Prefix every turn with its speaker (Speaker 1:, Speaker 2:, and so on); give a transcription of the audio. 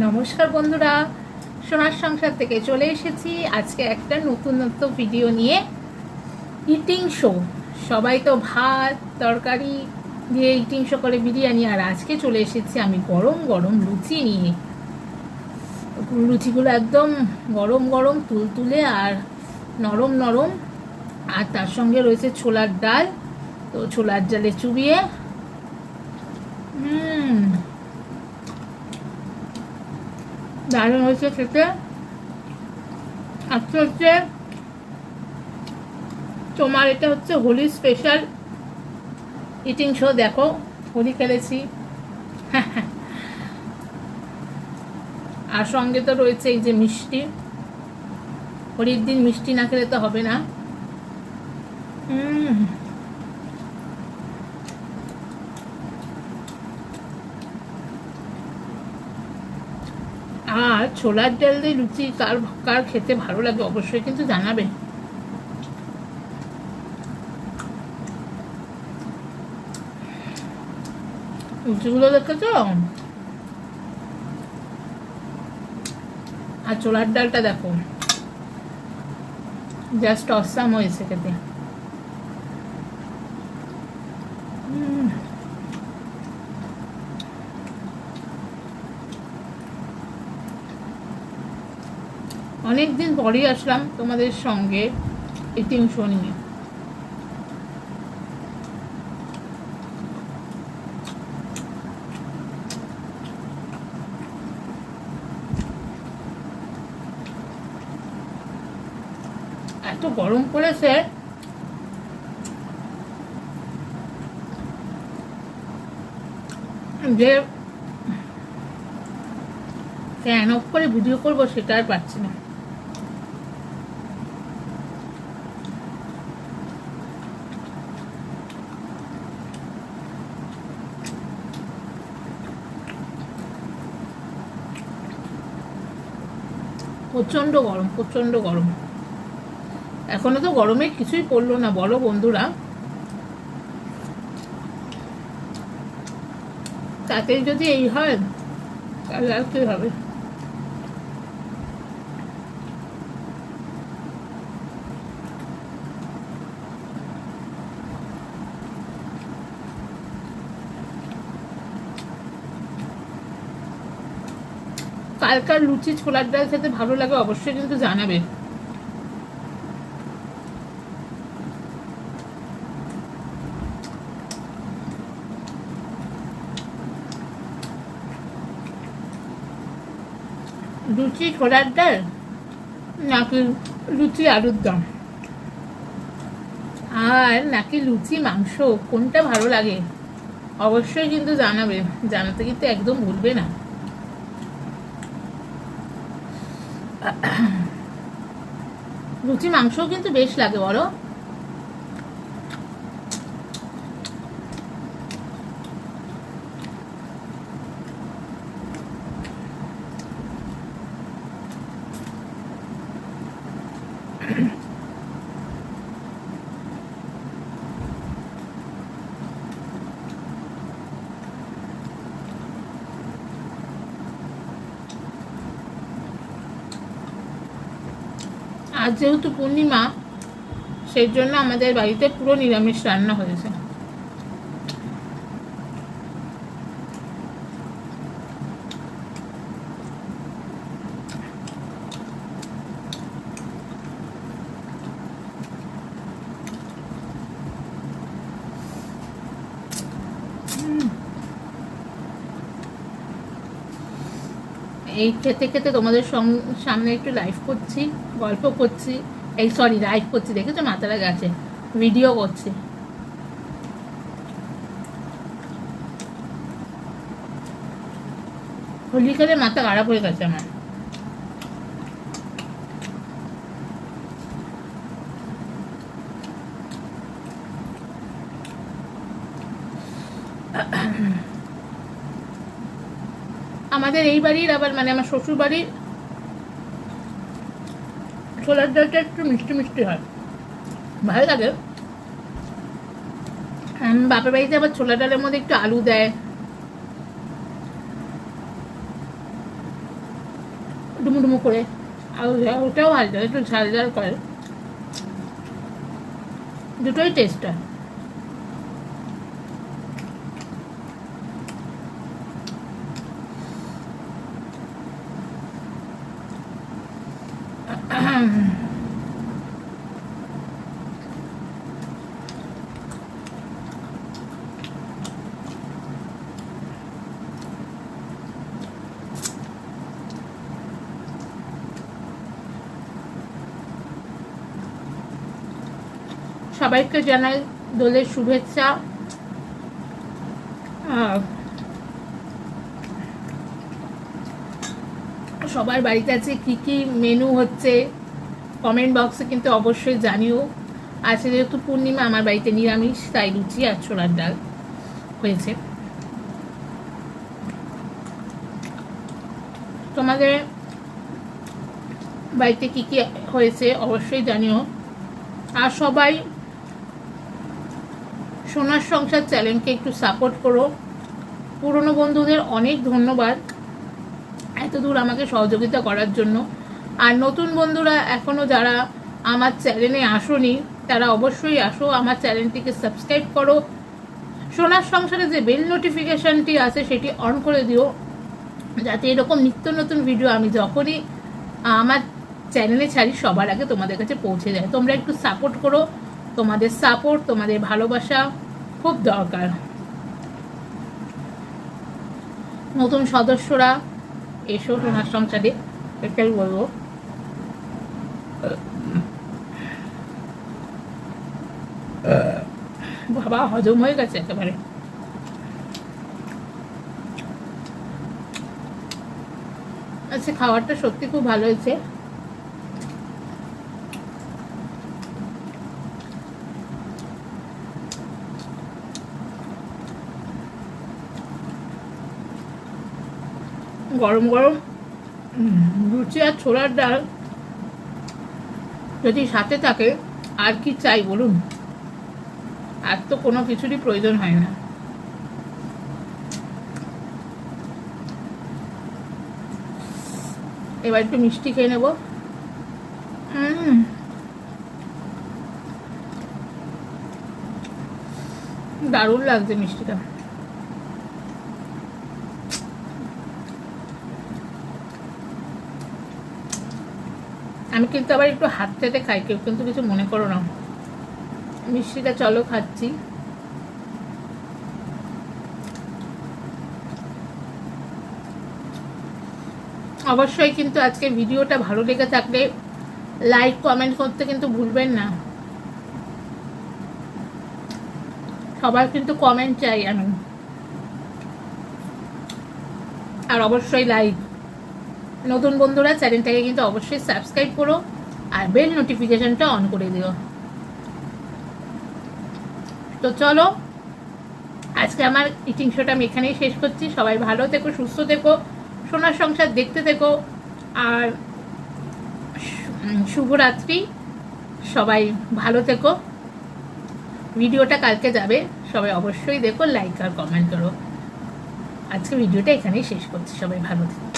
Speaker 1: নমস্কার বন্ধুরা, সোনার সংসার থেকে চলে এসেছি। আজকে একটা নতুনত্ব ভিডিও নিয়ে ইটিং শো সবাই তো ভাত, তরকারি দিয়ে ইটিং শো করে বিরিয়ানি, আর আজকে চলে এসেছি আমি গরম গরম লুচি নিয়ে। লুচিগুলো একদম গরম গরম তুলতুলে আর নরম নরম। আর তার সঙ্গে রয়েছে ছোলার ডাল। তো ছোলার ডালে চুবিয়ে হুম দারুণ হয়েছে খেতে। আজকে হচ্ছে তোমার এটা হচ্ছে হোলি স্পেশাল ইটিং শো দেখো, হোলি খেলেছি। আর সঙ্গে তো রয়েছে এই যে মিষ্টি। হোলির দিন মিষ্টি না খেলে তো হবে না। হুম আর ছোলার ডাল দিয়ে লুচি কার কার খেতে ভালো লাগে অবশ্যই কিন্তু জানাবে লুচিগুলো দেখেছ? আর ছোলার ডালটা দেখো। জাস্ট অসাম হয়েছে খেতে। হুম অনেক দিন পরেই আসলাম তোমাদের সঙ্গে ইটিং শো নিয়ে। এত গরম পড়েছে। যে ফ্যান অফ করে ভিডিও করব সেটা আর পাচ্ছি না। প্রচণ্ড গরম প্রচণ্ড গরম। এখনও তো গরমে কিছুই পড়ল না, বলো বন্ধুরা। তাতে যদি এই হয়, তাহলে আর কি হবে? কালকার লুচি ছোলার ডাল খেতে ভালো লাগে, অবশ্যই কিন্তু জানাবে। লুচি ছোলার ডাল নাকি লুচি আলুর দম? আর নাকি লুচি মাংস? কোনটা ভালো লাগে? অবশ্যই কিন্তু জানাবে, জানাতে কিন্তু একদম ভুলবে না। লুচি মাংসও কিন্তু বেশ লাগে বলো। আজ যেহেতু পূর্ণিমা সেই জন্য আমাদের বাড়িতে পুরো নিরামিষ রান্না হয়েছে। এই খেতে খেতে তোমাদের সামনে একটু লাইভ করছি, গল্প করছি। এই সরি লাইভ করছি, দেখেছ? মাথাটা গেছে ভিডিও করছি। হোলি খেলে মাথা খারাপ হয়ে গেছে আমার। আমাদের এই বাড়ির আবার মানে আমার শ্বশুর বাড়ির ছোলার ডালটা একটু মিষ্টি মিষ্টি হয়। ভালো লাগে। বাপের বাড়িতে আবার ছোলা ডালের মধ্যে একটু আলু দেয়। ডুমুডুমু করে। আর ওটাও ভালো লাগে, একটু ঝাল ঝাল করে। দুটোই টেস্ট হয়। সবাইকে জানাই দোলের শুভেচ্ছা। সবার বাড়িতে আছে কি কি মেনু হচ্ছে? কমেন্ট বক্সে কিন্তু অবশ্যই জানিও। আজকে যেহেতু পূর্ণিমা, আমার বাড়িতে নিরামিষ, তাই লুচি আর ছোলার ডাল হয়েছে। তোমাদের বাড়িতে কি কি হয়েছে অবশ্যই জানিও। আর সবাই সোনার সংসার চ্যানেলকে একটু সাপোর্ট করো। পুরনো বন্ধুদের অনেক ধন্যবাদ এত দূর আমাকে সহযোগিতা করার জন্য। আর নতুন বন্ধুরা এখনও যারা আমার চ্যানেলে আসোনি, তারা অবশ্যই আসো, আমার চ্যানেলটিকে সাবস্ক্রাইব করো। সোনার সংসারে যে বেল নোটিফিকেশানটি আছে, সেটি অন করে দিও। যাতে এরকম নিত্য নতুন ভিডিও আমি যখনই আমার চ্যানেলে ছাড়ি, সবার আগে তোমাদের কাছে পৌঁছে যায়। তোমরা একটু সাপোর্ট করো। তোমাদের সাপোর্ট তোমাদের ভালোবাসা খুব দরকার। নতুন সদস্যরা, এসো সোনার সংসারে। এটাই বলব। বাবা হজম হয়ে গেছে একেবারে। আচ্ছা খাবারটা সত্যি খুব ভালো হয়েছে। গরম গরম। লুচি আর ছোলার ডাল। যদি সাথে থাকে, আর কি চাই বলুন? আর তো কোনো কিছুরই প্রয়োজন হয় না। এবার একটু মিষ্টি খেয়ে নেব। দারুণ লাগছে মিষ্টিটা। আমি কিন্তু আবার একটু হাত থেকে খাই, কেউ কিন্তু কিছু মনে করো না। মিষ্টিটা চলো খাচ্ছি। অবশ্যই কিন্তু আজকে ভিডিওটা ভালো লেগে থাকলে লাইক কমেন্ট করতে কিন্তু ভুলবেন না। সবার কিন্তু কমেন্ট চাই আমি। আর অবশ্যই লাইক নতুন বন্ধুরা, চ্যানেলটাকে কিন্তু অবশ্যই সাবস্ক্রাইব করো আর বেল নোটিফিকেশনটা অন করে দিও। তো চলো, আজকে আমার ইটিং শোটা আমি এখানেই শেষ করছি। সবাই ভালো থেকো, সুস্থ থেকো, সোনার সংসার দেখতে থেকো, আর শুভরাত্রি। সবাই ভালো থেকো। ভিডিওটা কালকে যাবে, সবাই অবশ্যই দেখো লাইক আর কমেন্ট করো। আজকে ভিডিওটা এখানেই শেষ করছি। সবাই ভালো থেকো।